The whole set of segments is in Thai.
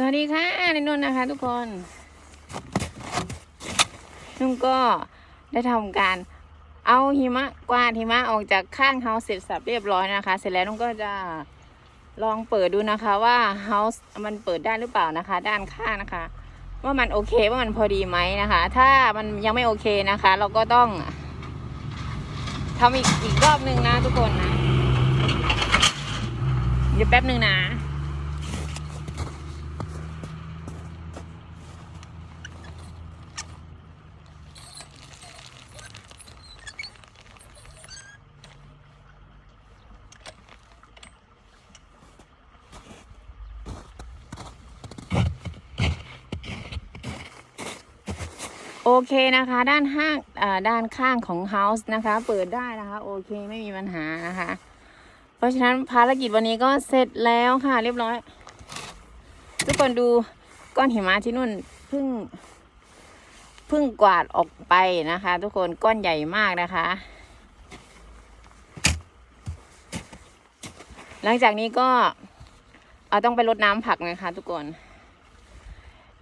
สวัสดีค่ะนนุ่นนะคะ ทุกคน นุ่นก็ได้ทำการเอาหิมะกวาดหิมะออกจากข้างเฮาเสร็จสับเรียบร้อยนะคะ เสร็จแล้วนุ่นก็จะลองเปิดดูนะคะว่าเฮาส์มันเปิดได้หรือเปล่านะคะ ด้านข้างนะคะ ว่ามันโอเคว่ามันพอดีไหมนะคะ ถ้ามันยังไม่โอเคนะคะ เราก็ต้องทำอีกอีกรอบหนึ่งนะทุกคนนะเดี๋ยวแป๊บหนึ่งนะ โอเคนะคะ ด้านห้างด้านข้างของเฮาส์นะคะ เปิดได้นะคะโอเคไม่มีปัญหานะคะ เพราะฉะนั้นภารกิจวันนี้ก็เสร็จแล้วค่ะ เรียบร้อย ทุกคนดูก้อนหิมะที่นู่นเพิ่งเพิ่งกวาดออกไปนะคะ ทุกคนก้อนใหญ่มากนะคะ หลังจากนี้ก็เอาต้องไปรดน้ำผักนะคะ ทุกคน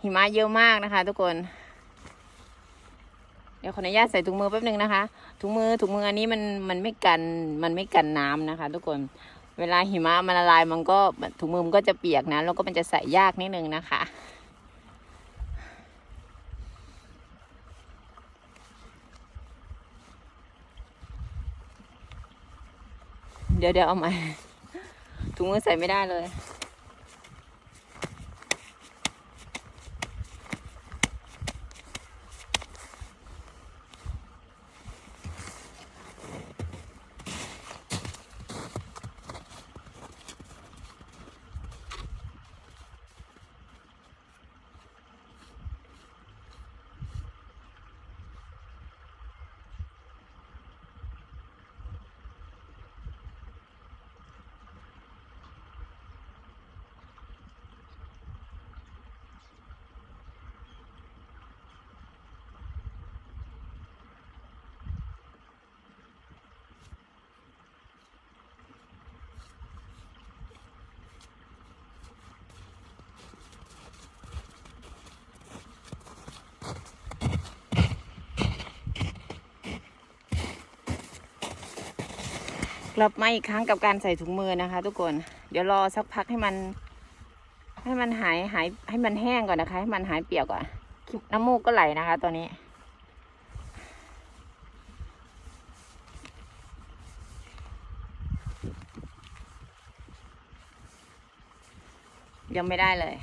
หิมะเยอะมากนะคะ ทุกคน ดี๋ยวขออนุญาตใส่ถุงมือแป๊บนึงนะคะ ถุงมือถุงมืออันนี้มันมันไม่กันมันไม่กันน้ำนะคะ ทุกคนเวลาหิมะมันละลายมันก็ถุงมือมันก็จะเปียกนะแล้วก็มันจะใส่ยากนิดนึงนะคะเดี๋ยวเดี๋ยวเอาใหม่ถุงมือใส่ไม่ได้เลย กลับมาอีกครั้งกับการใส่ถุงมือนะคะ ทุกคน เดี๋ยวรอสักพักให้มัน ให้มันหายหายให้มันแห้งก่อนนะคะ ให้มันหายเปียกก่อนน้ำมูกก็ไหลนะคะตอนนี้ ยังไม่ได้เลย